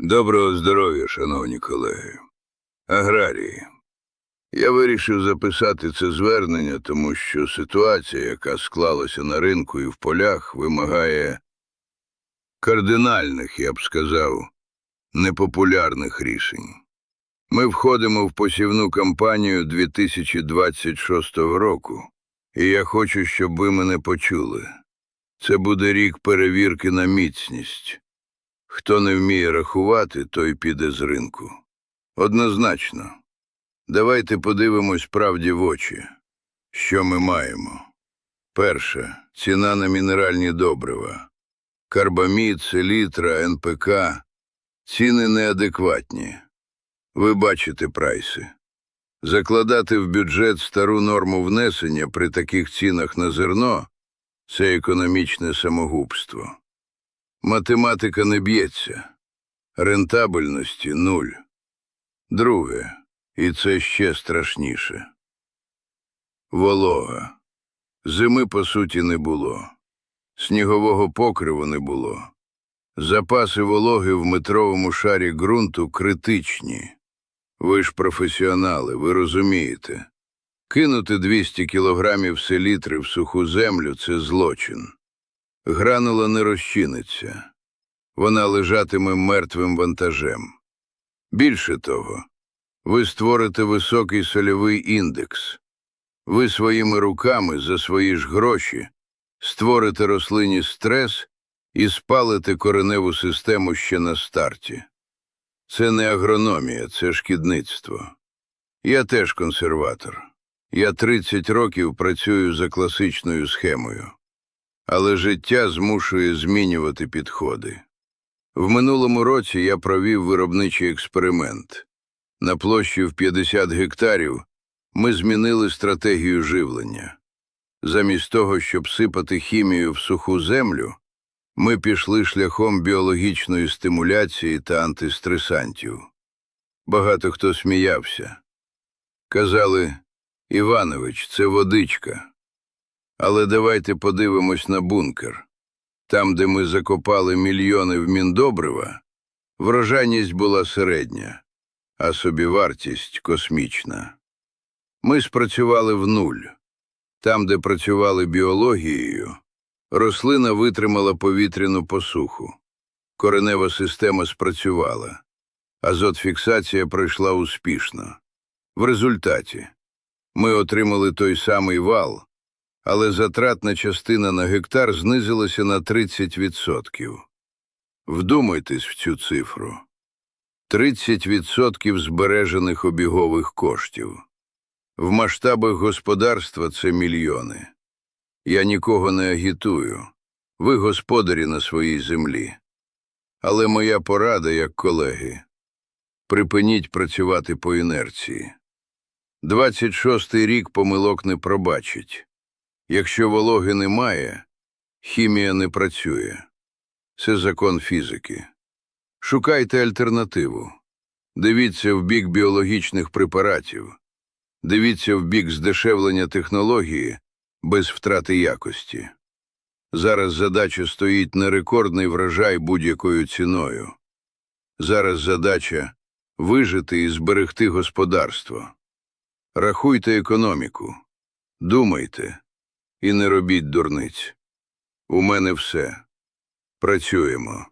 Доброго здоров'я, шановні колеги. Аграрії. Я вирішив записати це звернення, тому що ситуація, яка склалася на ринку і в полях, вимагає кардинальних, я б сказав, непопулярних рішень. Ми входимо в посівну кампанію 2026 року, і я хочу, щоб ви мене почули. Це буде рік перевірки на міцність. Хто не вміє рахувати, той піде з ринку. Однозначно. Давайте подивимось правді в очі. Що ми маємо? Перше. Ціна на мінеральні добрива. Карбамід, селітра, НПК. Ціни неадекватні. Ви бачите прайси. Закладати в бюджет стару норму внесення при таких цінах на зерно це економічне самогубство. Математика не б'ється. Рентабельності нуль. Друге, і це ще страшніше. Волога. Зими, по суті, не було. Снігового покриву не було. Запаси вологи в метровому шарі ґрунту критичні. Ви ж професіонали, ви розумієте. Кинути 200 кілограмів селітри в суху землю – це злочин. Гранула не розчиниться. Вона лежатиме мертвим вантажем. Більше того, ви створите високий сольовий індекс. Ви своїми руками за свої ж гроші створите рослині стрес і спалите кореневу систему ще на старті. Це не агрономія, це шкідництво. Я теж консерватор. Я 30 років працюю за класичною схемою. Але життя змушує змінювати підходи. В минулому році я провів виробничий експеримент. На площі в 50 гектарів ми змінили стратегію живлення. Замість того, щоб сипати хімію в суху землю, ми пішли шляхом біологічної стимуляції та антистресантів. Багато хто сміявся. Казали, Іванович, це водичка. Але давайте подивимось на бункер. Там, де ми закопали мільйони в міндобрива, врожайність була середня, а собівартість космічна. Ми спрацювали в нуль. Там, де працювали біологією, рослина витримала повітряну посуху. Коренева система спрацювала. Азотфіксація пройшла успішно. В результаті ми отримали той самий вал, але затратна частина на гектар знизилася на 30%. Вдумайтесь в цю цифру. 30% збережених обігових коштів. В масштабах господарства це мільйони. Я нікого не агітую. Ви господарі на своїй землі. Але моя порада, як колеги, припиніть працювати по інерції. 26-й рік помилок не пробачить. Якщо вологи немає, хімія не працює. Це закон фізики. Шукайте альтернативу. Дивіться в бік біологічних препаратів. Дивіться в бік здешевлення технології без втрати якості. Зараз задача стоїть на рекордний врожай будь-якою ціною. Зараз задача вижити і зберегти господарство. Рахуйте економіку. Думайте і не робіть дурниць. У мене все. Працюємо.